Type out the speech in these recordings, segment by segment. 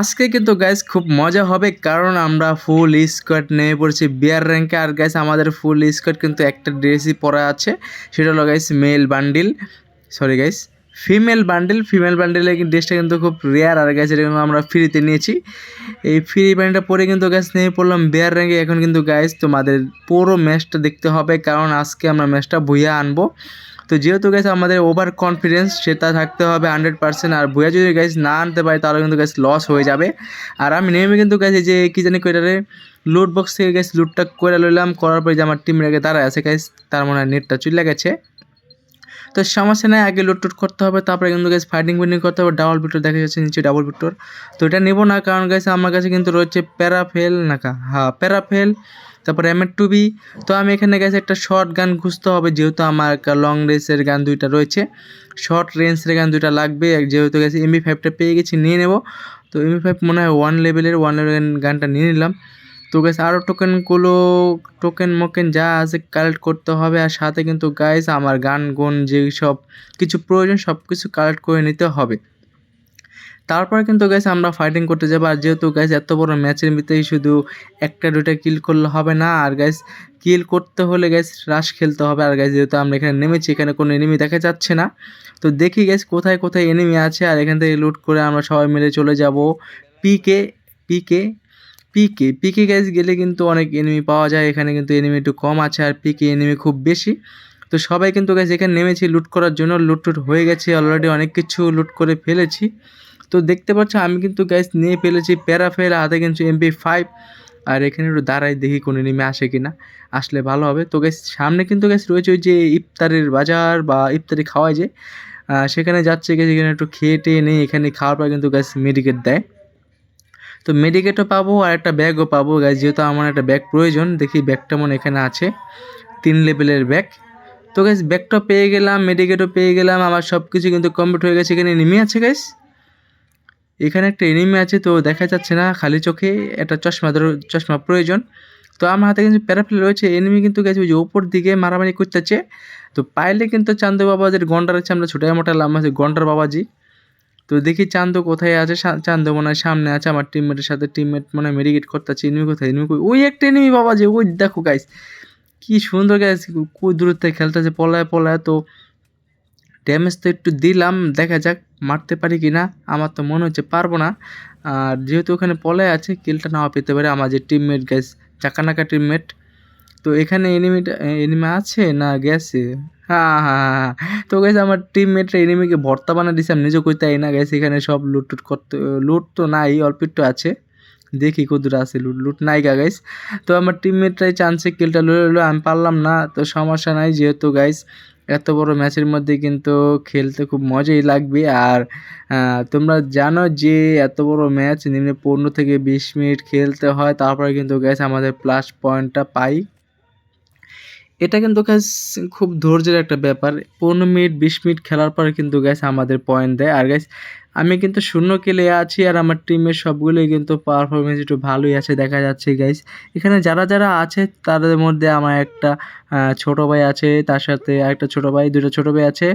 আজকে কিন্তু গাইস খুব মজা হবে, কারণ আমরা ফুল স্কোয়াড নেমে পড়ছি। বিয়ার র্যাঙ্কে আর গাইস আমাদের ফুল স্কোয়াড কিন্তু একটা ড্রেসই পরা আছে, সেটা হলো guys male bundle sorry guys female bundle female বান্ডিলের ড্রেসটা কিন্তু খুব রেয়ার আর গাইস এটা কিন্তু আমরা ফ্রিতে নিয়েছি। এই ফ্রি ব্যান্ডটা পরে কিন্তু গাইস নেমে পড়লাম বিয়ার র্যাঙ্কে এখন কিন্তু গাইস তোমাদের পুরো ম্যাচটা দেখতে হবে, কারণ আজকে আমরা ম্যাচটা বইয়া আনব। তো যেহেতু গাইস আমাদের ওভার কনফিডেন্স সেটা থাকতে হবে হান্ড্রেড পার্সেন্ট আর বইয়া যদি গাইস না আনতে পারি, তাহলে কিন্তু গাইস লস হয়ে যাবে। আর আমি নেমে কিন্তু গাইস যে কী জানি কইটারে লুট বক্স থেকে গাইস লুটটা করে লইলাম, করার পরে যে আমার টিম রেখে দাঁড়ায় আছে গাইস তার মনে হয় নেটটা চলে গেছে। তো সমস্যা নেই, আগে লুট টুট করতে হবে, তারপরে কিন্তু গাইস ফাইটিং ফাইটিং করতে হবে ডাবল ভিক্টর দেখা যাচ্ছে, নিচে ডাবল ভিক্টর তো এটা নেব না, কারণ গাইস আমার কাছে কিন্তু রয়েছে প্যারাফেল নাকা। হ্যাঁ প্যারাফেল তারপরে এম টু বি তো আমি এখানে গেছে একটা শর্ট গান খুঁজতে হবে, যেহেতু আমার লং রেঞ্জের গান দুইটা রয়েছে। শর্ট রেঞ্জের গান দুইটা লাগবে যেহেতু গেছে এমবি ফাইভটা পেয়ে গেছি, নিয়ে নেব। তো এমবি ফাইভ মনে হয় ওয়ান লেভেলের ওয়ান লেভেলের গানটা নিয়ে নিলাম। তো গাইস আরও টোকেনগুলো টোকেন মোকেন যা আছে কালেক্ট করতে হবে, আর সাথে কিন্তু গাইস আমার গান গুন যেই সব কিছু প্রয়োজন সব কিছু কালেক্ট করে নিতে হবে। তারপরে কিন্তু গাইস আমরা ফাইটিং করতে যাব। আর যেহেতু গাইস এত বড় ম্যাচের ভিতরেই শুধু একটা দুটা কিল করলে হবে না। আর গাইস কিল করতে হলে গাইস রাশ খেলতে হবে। আর গাইস যেহেতু আমরা এখানে নেমেছি, এখানে কোনো এনিমি দেখা যাচ্ছে না। তো দেখি গাইস কোথায় কোথায় এনিমি আছে। আর এখান থেকে লুট করে আমরা সবাই মিলে চলে যাব পিকে পিকে পিকে পিকে গ্যাস গেলে কিন্তু অনেক এনিমি পাওয়া যায়। এখানে কিন্তু এনিমি একটু কম আছে। আর পিকে এনিমি খুব বেশি। তো সবাই কিন্তু গ্যাস এখানে নেমেছি লুট করার জন্য। লুট টুট হয়ে গেছে। অলরেডি অনেক কিছু লুট করে ফেলেছি। তো দেখতে পাচ্ছ, আমি কিন্তু গ্যাস নিয়ে ফেলেছি প্যারাফেল হাতে কিন্তু এমপি ফাইভ আর এখানে একটু দাঁড়াই দেখি কোনো নেমে আসে কি না আসলে ভালো হবে। তো গ্যাস সামনে কিন্তু গ্যাস রয়েছে ওই যে ইফতারের বাজার বা ইফতারি খাওয়ায় যে সেখানে যাচ্ছে গেছে এখানে একটু খেয়ে টেয়ে নেই এখানে খাওয়ার পর কিন্তু গ্যাস মেডিকেট দেয়। তো মেডিকেটও পাবো, আর একটা ব্যাগও পাবো গাইজ যেহেতু আমার একটা ব্যাগ প্রয়োজন, দেখি ব্যাগটা মনে এখানে আছে। তিন লেভেলের ব্যাগ তো গ্যাস ব্যাগটা পেয়ে গেলাম মেডিকেটও পেয়ে গেলাম, আমার সব কিছু কিন্তু কমপ্লিট হয়ে গেছে, এখানে এনিমি আছে গাইজ এখানে একটা এনিমি আছে, তো দেখা যাচ্ছে না, খালি চোখে একটা চশমা ধরো, চশমা প্রয়োজন। তো আমার হাতে কিন্তু প্যারাফিল রয়েছে, এনিমি কিন্তু গেছে ওই যে ওপর দিকে মারামারি করতেছে। তো পাইলে কিন্তু চান্দু বাবাজির গন্ডার আছে, আমরা ছোটো মোটা লাম আছে, গন্ডার বাবাজি। তো দেখি চান্দু কোথায় আছে চান্দু মনে হয় সামনে আছে, আমার টিমমেটের সাথে টিমমেট মনে মেডিকেট করতেছে, এনিমি কোথায়, এনিমি ওই একটা এনিমি বাবাজি, ওই দেখো গাইস কী সুন্দর গাইস দূরত্বে খেলতেছে, পলায় পলায়, তো ড্যামেজ তো একটু দিলাম, দেখা যাক মারতে পারি কি না আমার তো মনে হচ্ছে পারব না। আর যেহেতু ওখানে পলায় আছে, কিলটা নাও পেতে পারে আমার যে টিমমেট গাইস চাকানাকা টিমমেট তো এখানে এনিমিটা এনিমি আছে না গেছে হ্যাঁ হ্যাঁ তো গেছে আমার টিমমেটরা এনিমিকে ভর্তা বানা দিছে, আমি নিজেও কইতে না গেছে এখানে সব লুট টুট করতে লুট তো নাই, অল্প একটু আছে। দেখি কদুর আছে লুট লুট নাই গা গাইস তো আমার টিমমেটরাই চান্সে কিলটা লুলে আমি পারলাম না, তো সমস্যা নাই যেহেতু গাইস এত বড় ম্যাচের মধ্যে কিন্তু খেলতে খুব মজাই লাগবে। আর তোমরা জানো যে এত বড় ম্যাচ নিম্নে পনেরো থেকে বিশ মিনিট খেলতে হয়, তারপরে কিন্তু গ্যাস আমাদের প্লাস পয়েন্টটা পাই। এটা কিন্তু গ্যাস খুব ধৈর্যের একটা ব্যাপার। পনেরো মিনিট, বিশ মিনিট খেলার পরে কিন্তু গ্যাস আমাদের পয়েন্ট দেয়। আর গ্যাস আমি কিন্তু শূন্য কেলে আছি আর আমার টিমের সবগুলোই কিন্তু পারফরমেন্স একটু ভালোই আছে, দেখা যাচ্ছে গাইস এখানে যারা যারা আছে, তাদের মধ্যে আমার একটা ছোট ভাই আছে, তার সাথে আরেকটা ছোট ভাই দুটো ছোট ভাই আছে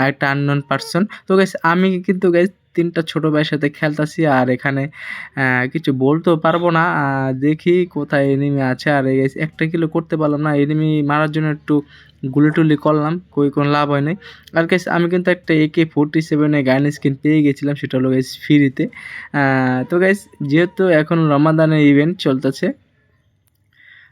আর একটা আননোন পার্সন তো গাইস আমি কিন্তু গাইস তিনটা ছোট ভাইয়ের সাথে খেলতেছি আর এখানে কিছু বলতেও পারব না। দেখি কোথায় এনিমি আছে। আর একটা কিলো করতে পারলাম না। এনিমি মারার জন্য একটু গুলি টুলি করলাম, কই কোনো লাভ হয় নাই। আর গাইস আমি কিন্তু একটা একে ফোরটি সেভেনে গাইন স্কিন পেয়ে গেছিলাম, সেটা হলো গাইস ফ্রিতে তো গাইস যেহেতু এখন রমাদানের ইভেন্ট চলতেছে,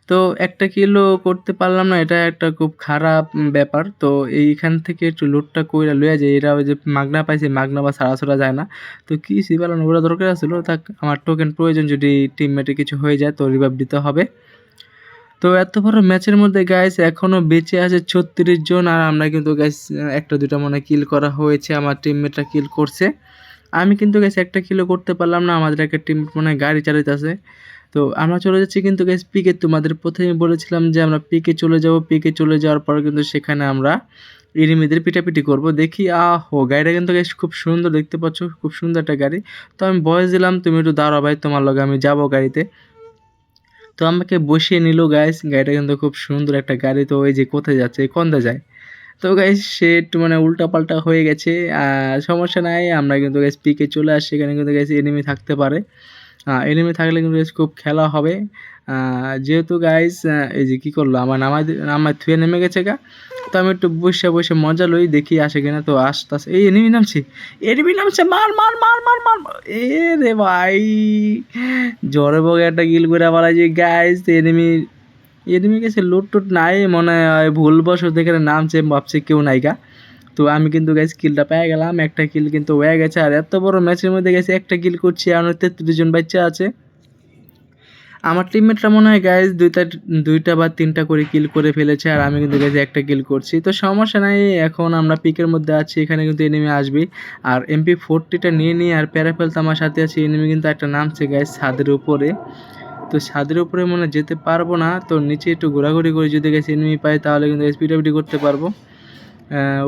তো একটা কিলো করতে পারলাম না, এটা একটা খুব খারাপ ব্যাপার। তো এইখান থেকে একটু লোডটা কইরা লইয়া যায় এরা ওই যে মাগনা পাইছে, মাগনা বা সারা ছড়া যায় না। তো কি সিবালানো ওরা দরকার আছিল তা আমার টোকেন প্রয়োজন, যদি টিমমেটে কিছু হয়ে যায়, তো রিভাইভ দিতে হবে। তো এত বড় ম্যাচের মধ্যে গাইস এখনও বেঁচে আছে ছত্রিশ জন, আর আমরা কিন্তু গাইস একটা দুটা মনে কিল করা হয়েছে, আমার টিমমেটরা কিল করছে। আমি কিন্তু গাইস একটা কিলো করতে পারলাম না, আমাদের একটা টিম মনে গাড়ি চালাইতেছে। তো আমরা চলে যাচ্ছি কিন্তু গাইস পিকে তোমাদের প্রথমে বলেছিলাম যে আমরা পিকে চলে যাব পিকে চলে যাওয়ার পর কিন্তু সেখানে আমরা এনিমিদের পিটাপিটি করব। দেখি, আহো, গাড়িটা কিন্তু গাইস খুব সুন্দর, দেখতে পাচ্ছ, খুব সুন্দর একটা গাড়ি। তো আমি বয়স দিলাম, তুমি একটু দাঁড়াও ভাই, তোমার লগে আমি যাব গাড়িতে। তো আমাকে বসিয়ে নিল গাইস গাড়িটা কিন্তু খুব সুন্দর একটা গাড়ি। তো ওই যে কোথায় যাচ্ছে? কন্দা যায়। তো গাইস সে একটু মানে উল্টাপাল্টা হয়ে গেছে। আর সমস্যা নাই, আমরা কিন্তু গাইস পিকে চলে আসি সেখানে কিন্তু গাইস এনিমি থাকতে পারে। এনিমি থাকলে কিন্তু খুব খেলা হবে। যেহেতু গাইস এই যে কী করল? আমার নামাই নামাই থুয়ে নেমে গেছে গা। তো আমি একটু বসে বসে মজা লই দেখি আসে কিনা। তো আস্তে আস্তে এই এনিমি নামছি। এনিমি নামছে। মার মার মার মার মার। এ রে ভাই। জ্বরে বগে একটা গিল করে বলা যে গাইস এনিমি এনিমি গেছে লুট টুট নাই, মনে হয় ভুলবশত এখানে নামছে। ভাবছে কেউ নাই গা। তো আমি কিন্তু গাইস কিলটা পেয়ে গেলাম। একটা কিল কিন্তু হয়ে গেছে। আর এত বড় ম্যাচের মধ্যে গেছে একটা কিল করছি। আর তেত্রিশ জন বাচ্চা আছে। আমার টিমমেটরা মনে হয় গাইজ দুইটা দুইটা বা তিনটা করে কিল করে ফেলেছে আর আমি কিন্তু গাইজ একটা কিল করছি। তো সমস্যা নাই, এখন আমরা পিকের মধ্যে আছি, এখানে কিন্তু এনিমি আসবে। আর এমপি ফোরটিটা নিয়ে নিয়ে আর প্যারাফেল তো আমার সাথে আছে এনিমি কিন্তু একটা নামছে গাইজ ছাদের উপরে। তো ছাদের উপরে মনে যেতে পারব না, তো নিচে একটু ঘোরাঘুরি করে, যদি গেছে এনিমি পাই তাহলে কিন্তু স্পিডাপিডি করতে পারব।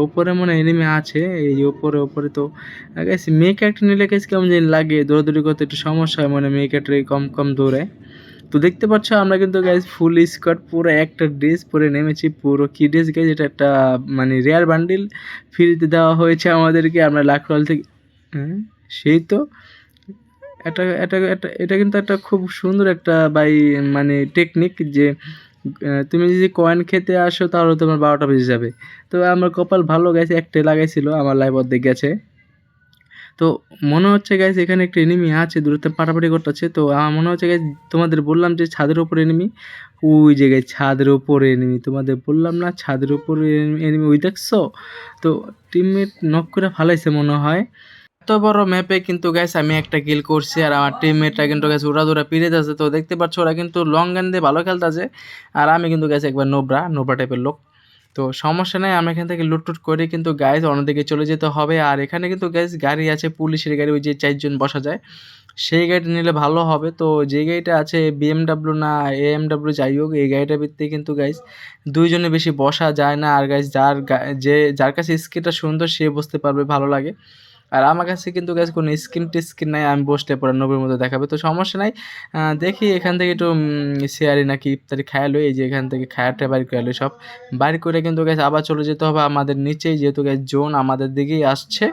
ওপরে মনে এনিমি আছে, এই ওপরে উপরে তো গেছে মেয়ে ক্যারেক্টার নিলে গেছে কেমন জানি লাগে, দৌড়াদৌড়ি করতে একটু সমস্যা হয় মানে মেয়ে ক্যারেক্টারে কম কম দৌড়ায়। তো দেখতে পাচ্ছ, আমরা কিন্তু গাইজ ফুল স্কার্ট পুরো একটা ড্রেস পরে নেমেছি, পুরো কি ড্রেস গাইজ এটা একটা মানে রেয়ার বান্ডিল ফ্রিতে দেওয়া হয়েছে আমাদেরকে, আমরা লাখ রয়াল থেকে সেই তো? এটা এটা এটা কিন্তু একটা খুব সুন্দর একটা বাই মানে টেকনিক যে তুমি যদি কয়েন খেতে আসো তাহলে তোমার বারোটা বেজে যাবে। তো আমার কপাল ভালো গেছে একটাই লাগাইছিল, আমার লাইভ অর্ধেক গেছে। তো মনে হচ্ছে গাইজ এখানে একটা এনিমি আছে, দূরত্বে পাটাপাটি করতেছে। তো আমার মনে হচ্ছে গাইজ তোমাদের বললাম যে ছাদের উপরে এনিমি ওই জায়গায় ছাদের উপরে এনিমি তোমাদের বললাম না ছাদের উপরে এনিমি ওই দেখছ? তো টিমমেট নক করে ফালাইছে মনে হয়। এত বড় ম্যাপে কিন্তু গ্যাস আমি একটা কিল করছি আর আমার টিমমেটরা কিন্তু গ্যাস উড়া দুরা পিড়ে যাচ্ছে। তো দেখতে পাচ্ছ ওরা কিন্তু লং গান দিয়ে ভালো খেলতেছে। আর আমি কিন্তু গ্যাস একবার নোবরা নোবরা টাইপের লোক। তো সমস্যা নেই আমি এখান থেকে লুটটুট করে কিন্তু গাইজ অন্যদিকে চলে যেতে হবে। আর এখানে কিন্তু গ্যাস গাড়ি আছে, পুলিশের গাড়ি, ওই যে চারজন বসা যায়। সেই গাড়িটা নিলে ভালো হবে। তো যে গাড়িটা আছে বিএমডাব্লিউ না এএমডাব্লিউ যাই হোক, এই গাড়িটা ভিত্তিতে কিন্তু গাইজ দুইজনে বেশি বসা যায় না। আর গাইজ যার যে, যার কাছে স্কিটটা সুন্দর, সে বসতে পারবে, ভালো লাগে। আর আমার কাছে কিন্তু গ্যাস কোনো স্কিন টিস্কিন নাই, আমি বসলে পরে নবীর মতো দেখাবে, তো সমস্যা নাই। দেখি এখান থেকে একটু শেয়ারি নাকি ইফতারি খায়ালো এই যে এখান থেকে খায়ারটা বাড়ি করে সব। বাড়ি করে কিন্তু গ্যাস আবার চলে যেতে হবে আমাদের নিচেই, যেহেতু গ্যাস জোন আমাদের দিকেই আসছে।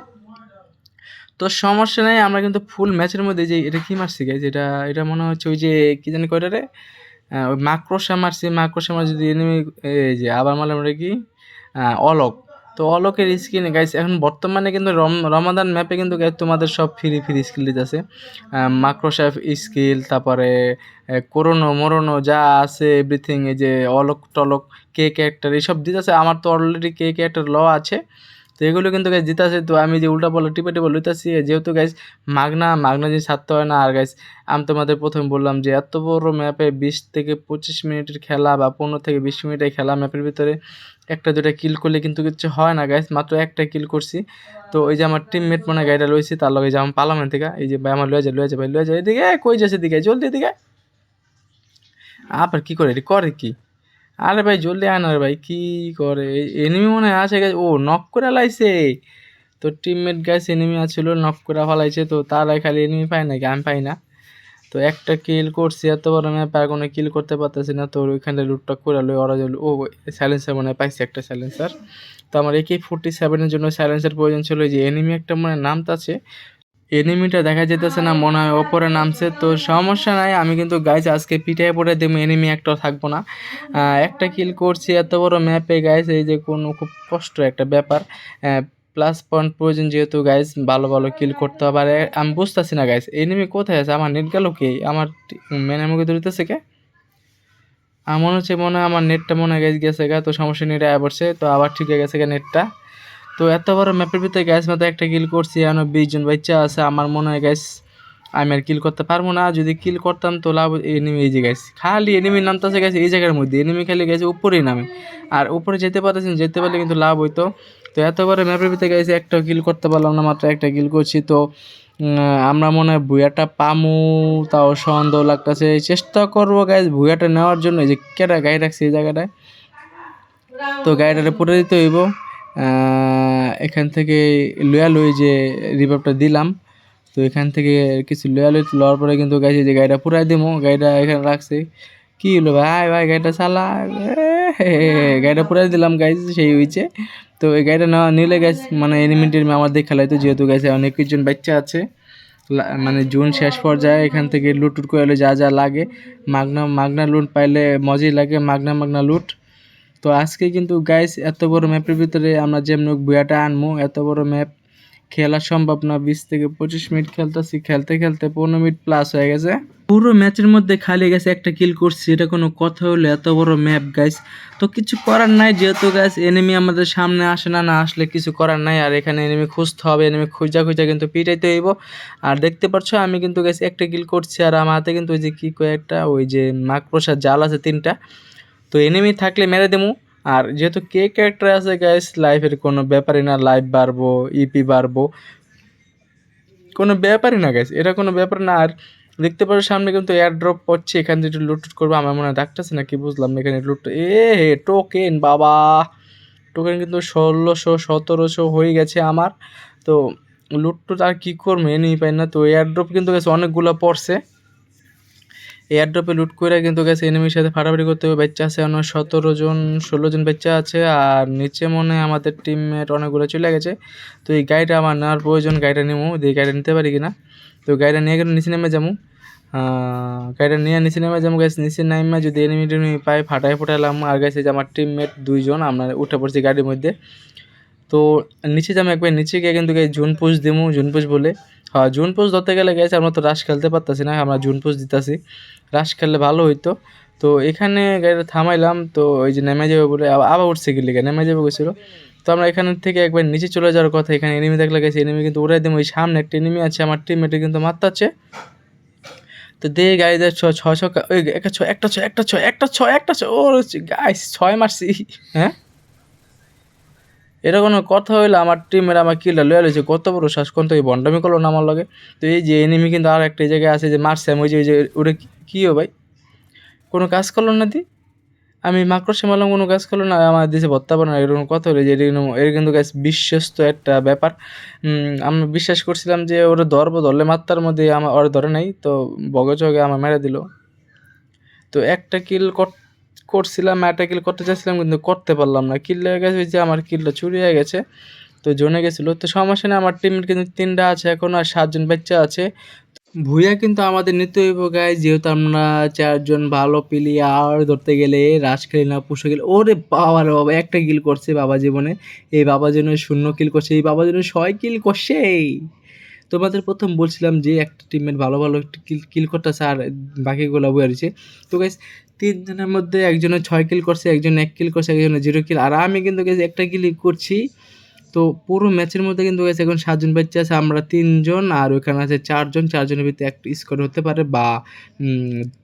তো সমস্যা নেই, আমরা কিন্তু ফুল ম্যাচের মধ্যে যে, এটা কি মারছি গাইজ এটা এটা মনে হচ্ছে ওই যে, কি জানি কয়টা রে? ওই মাক্রোসা মারছি মাক্রোসা মার যদি এনিমি এই যে আবার মারলাম ওটা কি? অলোক। তো অলোকের স্কিন গাইস এখন বর্তমানে কিন্তু রম, রমাদান ম্যাপে কিন্তু গাইস তোমাদের সব ফ্রি ফ্রি স্কিল দিতেছে মাক্রোসাফ স্কিল তারপরে করোনো, মরোনো, যা আছে এভরিথিং এই যে অলোক টলক কে ক্যারেক্টার এইসব দিতেছে আমার তো অলরেডি কে ক্যারেক্টার ল আছে। তো এগুলো কিন্তু গাইজ দিতেছে তো আমি যে উল্টা বলো টিপে টিপে লইতেছি, যেহেতু গাইজ মাগনা মাগনা জিনিস ছাড়তে হয় না। আর গাইজ আমি তোমাদের প্রথমে বললাম যে, এত বড় ম্যাপে বিশ থেকে পঁচিশ মিনিটের খেলা বা পনেরো থেকে বিশ মিনিটের খেলা ম্যাপের ভিতরে একটা দুটা কিল করলে কিন্তু কিছু হয় না গাইজ মাত্র একটা কিল করছি। তো ওই যে আমার টিমমেট মানে গাড়িটা লইছি, তার লগে যে আমার পালামের থেকে এই যে ভাই আমার লয়ে যায় লয়ে যায়, ভাই লয়ে যায়। এদিকে, কই যাচ্ছে এদিকে? জলদি এদিকে। আবার কি করে? করে কি? আরে ভাই, জলদি আয় না ভাই, কি করে? এনিমি মনে হয় আছে। ও নক করে লাইছে তো টিমমেট গ্যাস এনিমি আছিল নক করে ফেলাইছে। তো তারাই খালি এনিমি পায় নাকি? আমি পাই না। তো একটা কিল করছি, এত বড় ম্যাপ আর কোনো কিল করতে পারতেছি না। তো ওইখানে লুটটা করে লই, ওরা ও সাইলেন্সার মনে পাইছি একটা সাইলেন্সার তো আমার একে ফোর্টি সেভেনের জন্য সাইলেন্সার প্রয়োজন ছিল। যে এনিমি একটা মনে নামতাছে এনিমিটা দেখা যেতেছে না, মনে হয় ওপরে নামছে। তো সমস্যা নাই, আমি কিন্তু গাইজ আজকে পিঠায় পড়ে দেবো এনিমি একটাও থাকব না। একটা কিল করছি, এত বড় ম্যাপে গাইজ এই যে কোনো খুব কষ্ট একটা ব্যাপার। প্লাস পয়েন্ট প্রয়োজন যেহেতু গাইজ ভালো ভালো কিল করতে হবে। আর আমি বুঝতেছি না গাইজ এনিমি কোথায় আছে? আমার নেট গেল কে? আমার মেনে মুখে ধরতেছে কে? আমার হচ্ছে মনে হয় আমার নেটটা মনে হয় গেছে গা, তো সমস্যা নেট আয়া পড়ছে তো আবার ঠিক হয়ে গেছে গা নেটটা তো এত বড় ম্যাপের ভিতরে গ্যাস মতো একটা কিল করছি এখন বিশ জন বাচ্চা আছে, আমার মনে হয় গ্যাস আমি আর কিল করতে পারব না। যদি কিল করতাম তো লাভ এনিমি এই যে গেছে খালি এনিমি নামতেছে গেছে এই জায়গার মধ্যে। এনিমি খালি গেছে উপরেই নামে। আর উপরে যেতে পারতেছেন, যেতে পারলে কিন্তু লাভ হইতো। তো এত বড় ম্যাপের ভিতরে গেছে একটা কিল করতে পারলাম না, মাত্র একটা কিল করছি। তো আমরা মনে হয় ভুয়াটা পামু, তাও সন্দেহ লাগতেছে। চেষ্টা করব গাইজ ভুয়াটা নেওয়ার জন্য। এই যে কেটা গাড়ি রাখছি এই জায়গাটায়? তো গাড়িটারে পুরো দিতে হইব। এখান থেকে লয়া লই যে রিভাবটা দিলাম, তো এখান থেকে কিছু লয়া লই লওয়ার পরে কিন্তু গাইছে যে গাড়িটা পুরাই দিমো, গাড়িটা এখানে রাখছে। কি হলো ভাই? ভাই, গাড়িটা চালা। গাড়িটা পুরাই দিলাম গাইজ সেই হয়েছে তো এই গাড়িটা না নিলে গাইজ মানে এনিমিটির আমার দিয়ে খেলাইতো যেহেতু গাইছে অনেক কিছুজন বাচ্চা আছে। মানে জুন শেষ পর্যায়ে এখান থেকে লুট টুট করে যা যা লাগে, মাগনা মাগনা লুট পাইলে মজাই লাগে, মাগনা মাগনা লুট। তো আজকে কিন্তু গাইস এত বড় ম্যাপের ভিতরে আমরা যেমন বুয়াটা আনব এত বড় ম্যাপ খেলা সম্ভব না। বিশ থেকে পঁচিশ মিনিট খেলতেছি, খেলতে খেলতে পনেরো মিনিট প্লাস হয়ে গেছে। পুরো ম্যাচের মধ্যে খালি গেছে একটা কিল করছি, এটা কোনো কথা হলো, এত বড় ম্যাপ গাইস তো কিছু করার নাই যেহেতু গাইস এনিমি আমাদের সামনে আসে না না আসলে কিছু করার নাই। আর এখানে এনিমি খুঁজতে হবে এনিমি খুঁজা খুঁজা কিন্তু পিটাইতে হইব। আর দেখতে পাচ্ছ আমি কিন্তু গাইস একটা কিল করছি। আর আমার হাতে কিন্তু ওই যে কি কয়েকটা, ওই যে প্রসাদ জাল আছে তিনটা। তো এনিমি থাকলে মেরে দেবো আর যেহেতু কে ক্যারেক্টার আছে গাইস লাইফের কোনো ব্যাপারই না লাইফ বাড়বো ইপি বাড়বো। কোনো ব্যাপারই না গাইস এটা কোনো ব্যাপার না। আর দেখতে পারো সামনে কিন্তু এয়ার ড্রপ পড়ছে এখান থেকে একটু লুট করব। আমার মনে হয় ডাকতেছে না কি বুঝলাম এখানে লুট এ হে টোকেন বাবা। টোকেন কিন্তু ষোলোশো, সতেরোশো হয়ে গেছে আমার। তো লুট টুট আর কী করব এনেই পাই না। তো এয়ার ড্রপ কিন্তু গেছে অনেকগুলো পড়ছে। এয়ার ড্রপে লুট করে কিন্তু গেছে এনিমির সাথে ফাটাফাটি করতে হবে। বাচ্চা আছে অন্য সতেরো জন, ষোলো জন বাচ্চা আছে, আর নিচে মনে আমাদের টিমমেট অনেকগুলো চলে গেছে। তো এই গাড়িটা আমার নেওয়ার প্রয়োজন, গাড়িটা নেব এই গাড়িটা নিতে পারি কিনা? তো গাড়িটা নিয়ে গেলে নিচে নেমে যাব। গাড়িটা নিয়ে নিচে নেমে যাব গাছ নিচে নামে যদি এনিমি টেনিমি পাই ফাটাই ফুটালাম। আর গেছে যে আমার টিমমেট দুইজন, আমরা উঠে পড়ছি গাড়ির মধ্যে। তো নিচে যাব একবার, নিচে গিয়ে কিন্তু দেবো জুন পোজ বলে। হ্যাঁ জুন পোজ ধরতে গেলে গেছে আমরা তো রাশ খেলতে পারতাছি না, আমরা জুন পোজ দিতাছি রাশ খেললে ভালো হইতো। তো এখানে গাড়িটা থামাইলাম, তো ওই যে নেমে যাবে বলে আবার উঠছে কি লেগে, নেমে যাবে গেছিল তো আমরা এখান থেকে একবার নিচে চলে যাওয়ার কথা, এখানে এনিমি থাকলে গেছে এনিমি কিন্তু উড়াই দেবো, ওই সামনে একটা এনিমি আছে, আমার টিমমেটে কিন্তু মারতাচ্ছে তো দিয়ে গাড়িতে ছ ছশো ওই একটা ছ একটা ছ একটা ছ একটা ছ, একটা ছয় ও গাইস ছয় মারছি। হ্যাঁ? এটা কোনো কথা হইল, আমার টিমের আমার কিলটা লয়ে লইছে। কত বড় শ্বাস কোন থেকে বন্ডামি করল না আমার লগে। তো এই যে এনিমি কিন্তু আর একটা জায়গায় আছে যে মারছে ওই যে ওই যে, ওটা কী ভাই? কোনো কাজ করল না দি আমি মাকড়সে মারলাম কোনো কাজ করল না, আমার দেশে পারে না এরকম কথা হলো যে এর কিন্তু গাছ বিশ্বস্ত একটা ব্যাপার। আমি বিশ্বাস করছিলাম যে ওরা ধরবো, ধরলে মাত্রার মধ্যে আমার ওরা ধরে নাই, তো বগচকে আমার মেরে দিল। তো একটা কিল করছিলাম একটা কিল করতে চাইছিলাম, কিন্তু করতে পারলাম না। কিল লেগে গেছে যে আমার কিলটা চুরি হয়ে গেছে, তো জনে গেছিল। তো সমস্যা নেই, আমার টিমের কিন্তু তিনটা আছে এখন, আর সাতজন বাচ্চা আছে। ভুইয়া কিন্তু আমাদের নিতে গাই যেহেতু আমরা চারজন ভালো প্লেয়ার ধরতে গেলে রাশ খেলি না, পুষে গেলে, ওরে বাবা রে বাবা, একটা কিল করছে বাবা জীবনে। এই বাবা যেন শূন্য কিল করছে, এই বাবা যেন ছয় কিল করছে। তোমাদের প্রথম বলছিলাম যে একটা টিমের ভালো ভালো কিল কিল করতেছে, আর বাকিগুলো বয়ে রয়েছে তো গাইস তিনজনের মধ্যে একজনে ছয় কিল করছে, একজন এক কিল করছে, একজনে জিরো কিল আর আমি কিন্তু একটা কিলই করছি। তো পুরো ম্যাচের মধ্যে কিন্তু গেছে এখন সাতজন বাচ্চা আছে, আমরা তিনজন আর ওইখানে আছে চারজন। চারজনের ভিতরে একটা স্কোর হতে পারে বা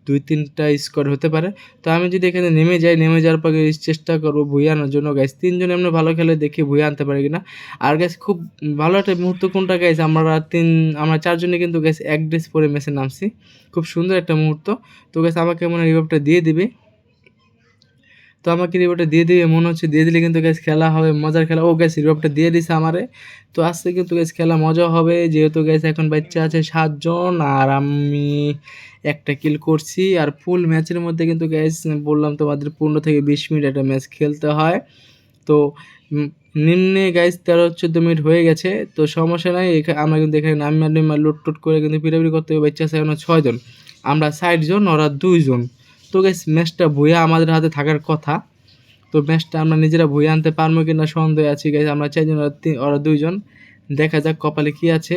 দুই তিনটা স্কোর হতে পারে। তো আমি যদি এখানে নেমে যাই, নেমে যাওয়ার পরে চেষ্টা করব ভুইয়া আনার জন্য। গাইস তিনজন এমনি ভালো খেলে দেখি ভুইয়া আনতে পারে কিনা। আর গাইস খুব ভালো একটা মুহূর্ত কোনটা গাইস আমরা তিন, আমরা চারজনে কিন্তু গাইস এক ড্রেস পরে ম্যাচে নামছি। খুব সুন্দর একটা মুহূর্ত। তো গাইস আমাকে মনে রিভাবটা দিয়ে দিবে। তো আমাকে রিভাবটা দিয়ে দিবে, মনে হচ্ছে দিয়ে দিলে কিন্তু গ্যাস খেলা হবে, মজার খেলা। ও গ্যাস রিভাবটা দিয়ে দিছে আমারে। তো আজকে কিন্তু গ্যাস খেলা মজা হবে, যেহেতু গ্যাস এখন বাচ্চা আছে সাতজন আর আমি একটা কিল করছি। আর ফুল ম্যাচের মধ্যে কিন্তু গ্যাস বললাম তোমাদের পনেরো থেকে বিশ মিনিট একটা ম্যাচ খেলতে হয়। তো নিম্নে গাইস তেরো চোদ্দ মিনিট হয়ে গেছে, তো সমস্যা নাই, এখা- আমরা কিন্তু এখানে নামিয়ে নামিয়ে লুট টুট করে কিন্তু পিটাপিটি করতে হবে। বাচ্চা আছে এখন ছয়জন আমরা ষাট জন, ওরা দুইজন তো গাইস ম্যাচটা বইয়া আমাদের হাতে থাকার কথা। তো ম্যাচটা আমরা নিজেরা বইয়ে আনতে পারব কি না সন্দেহ আছি গাইস আমরা চারজন ওরা দুইজন। দেখা যাক কপালে কি আছে।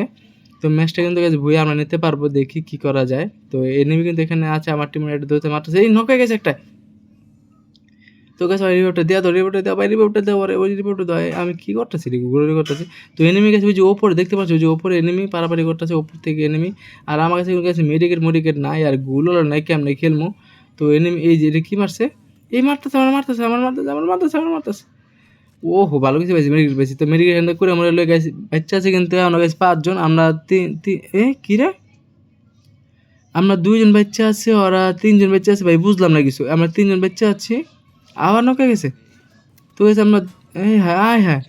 তো ম্যাচটা কিন্তু গাইস বইয়ে আমরা নিতে পারব, দেখি কি করা যায়। তো এনিমি কিন্তু এখানে আছে, আমার টিমের একটা দুটো মারতেছে। এই নকে গেছে একটা। তো গাছ ওই রিপোর্টটা দেওয়া তো রিপোর্টটা দেওয়া ভাই রিপোর্টটা দেওয়া ওই রিপোর্টটা দেওয়া আমি কী করতেছি রে, গুগলি করতেছি। তো এনিমি গেছে ওই যে ওপরে, দেখতে পাচ্ছি, ওই যে ওপরে এনিমি পারাপারি করতেছে, ওপর থেকে এনিমি আর আমার কাছে গেছে মেডিকেট মেডিকেট নাই, আরগুলো নাই, কেমনে খেলব তো এনিমি, এই যে এটা কী মারছে? এই মারতেছে, আমার মারতেছে আমার মারতেছে আমার মারতেছে আমার মারতেছে। ও হো ভালো কিছু পাইছি মেডিকেল পাইছি তো মেডিকেট হ্যান্ড করে আমরা লয়ে গেছি, বাচ্চা আছে কিন্তু, আমরা গেছি পাঁচজন, আমরা তিন তিন, এ, কী রে? আমরা দুইজন বাচ্চা আছে, ওরা তিনজন বাচ্চা আছে, ভাই, বুঝলাম না কিছু। আমরা তিনজন বাচ্চা আছি, আবার নকে গেছে। তো গেছে আমরা এই হ্যাঁ আয় হ্যাঁ।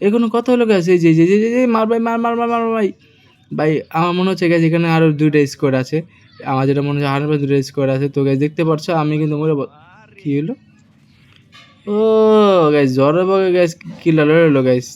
এখনও কত যে যে যে যে যে, মার, ভাই, মার মার মার মার, ভাই। ভাই, আমার মনে হচ্ছে গেছে, এখানে আরও দুইটা স্কোয়াড আছে। আমার যেটা মনে হচ্ছে হান্ড্রেড পার্সেন্ট রেস আছে। তো গাছ দেখতে পারছ আমি কিন্তু মনে কী হলো ও গাছ জ্বর গাইস কি লাল হলো গাইজ